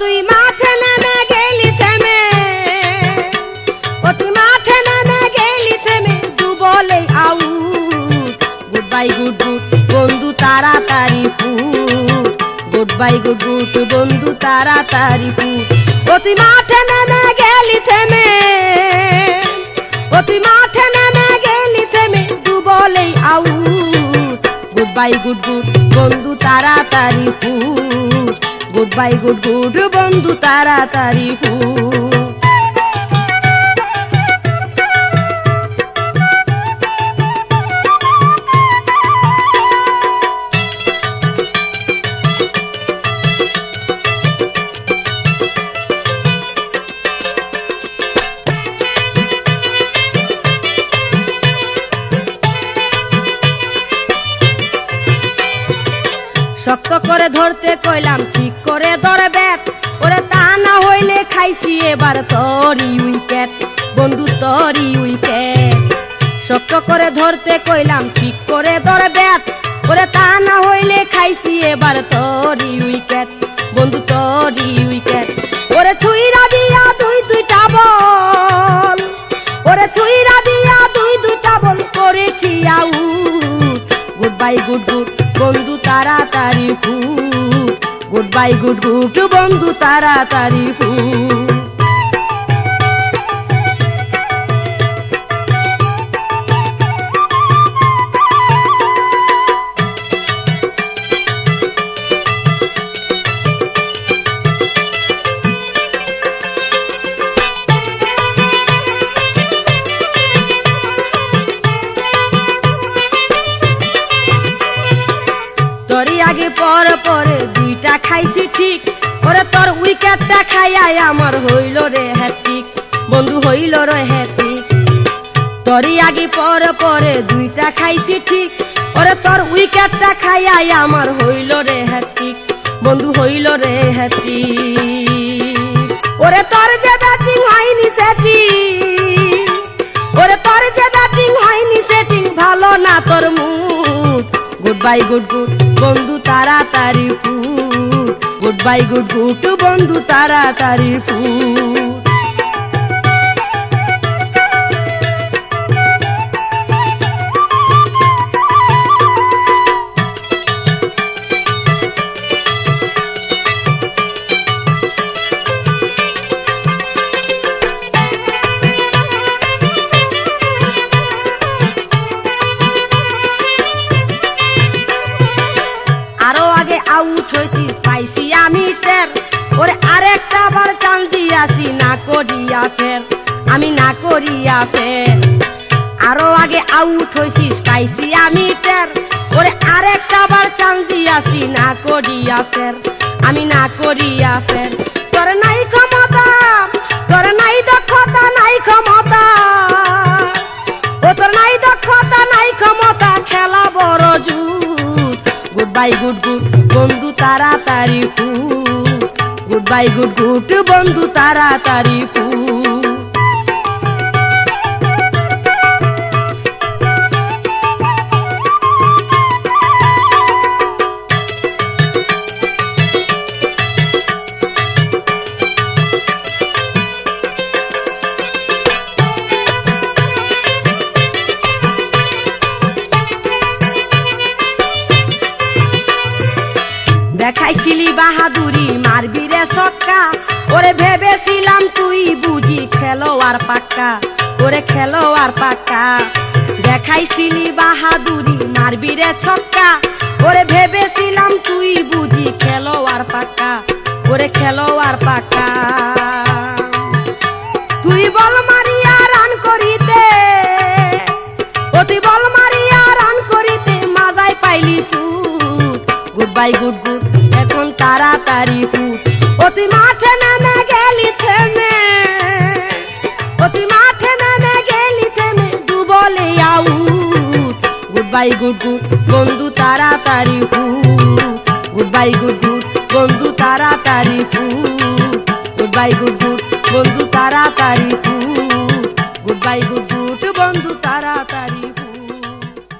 তুই মাঠে নেমে গেলি থেমে। তুই মাঠে নেমে গেলি থেমে দু বলে out. Good bye good good বন্ধু, তাড়াতাড়ি ফুট। গুড বাই গুড গুড বন্ধু, তাড়াতাড়ি ফুট। ও মাঠে নেমে গেলি থেমে। ও মাঠে নেমে গেলি থেমে দু বলেই out. Good bye good good বন্ধু, তাড়াতাড়ি গুড বাই গুড গুড বন্ধু তাড়াতাড়ি ফুট শক্ত করে ধরতে কইলাম, ঠিক করে ধরে ব্যাট ওরে তা না হইলে খাইছি এবার তরি উইকেট বন্ধু তরি উইকেট শক্ত করে ধরতে কইলাম, ঠিক করে ধরে ব্যাট ওরে তা না হইলে খাইছি এবার তরি উইকেট বন্ধু তরি উইকেট ওরে ছুইরা দিয়া দুই দুইটা বল, ওরে ছুইরা দিয়া দুই দুইটা বল করেছি out. Good bye, good good, বন্ধু তাড়াতাড়ি ফু গুড বাই গুড গুড বন্ধু তাড়াতাড়ি ফুট তোরই আগে পর পরে দুইটা খাইছি ঠিক। ওরে তোর উইকেটটা খাইয়াই আমার হইল রে হ্যাটিক বন্ধু হইল রে হ্যাটিক তোরই আগে পর পরে দুইটা খাইছি ঠিক। ওরে তোর উইকেটটা খাইয়াই আমার হইল রে হ্যাটিক বন্ধু হইল রে হ্যাটিক ওরে তোর যে ব্যাটিং হয়নি সেটিং। ওরে তোর যে ব্যাটিং হয়নি সেটিং, ভালো না তোর mood good bye good good বন্ধু তাড়াতাড়ি ফুট। গুড বাই গুড গুড বন্ধু তাড়াতাড়ি ফুট। দিয়াছি না করিয়া ফের, আমি না করিয়া ফের। আরও আগে আউট হয়েছি স্পাইসি আমি টের। ওরে আরেকটা বার চান দিয়াছি, না করিয়া ফের, আমি না করিয়া ফের। তোর নাই ক্ষমতা, তোর নাই দক্ষতা, নাই ক্ষমতা। ও তোর নাই দক্ষতা, নাই ক্ষমতা, খেলা বড় জুট। গুড বাই গুড গুড বন্ধু, তাড়াতাড়ি ফুট। গুড বাই গুড গুড বন্ধু তাড়াতাড়ি দেখাইছিলি বাহাদুরি সক্কা ওরে ভেবেছিলাম তুই বুঝি খেলোয়ার পাক্কা। ওরে খেলোয়ার পাক্কা। দেখাইছিলি বাহাদুরি, মারবি রে ছক্কা। ওরে ভেবেছিলাম তুই বুঝি খেলোয়ার পাক্কা। ওরে খেলোয়ার পাক্কা। তুই বল মারিয়া, রান করিতে। ও বল মারিয়া, রান করিতে। মাজাই পাইলি চুট। Good bye, good good. এখন তাড়াতাড়ি ফুট। তুই মাঠে গুড বাই গুড গুড, বন্ধু, তাড়াতাড়ি ফুট গুড বাই গুড গুড, বন্ধু, তাড়াতাড়ি ফুট গুড বাই গুড গুড, বন্ধু, তাড়াতাড়ি ফুট গুড বাই গুড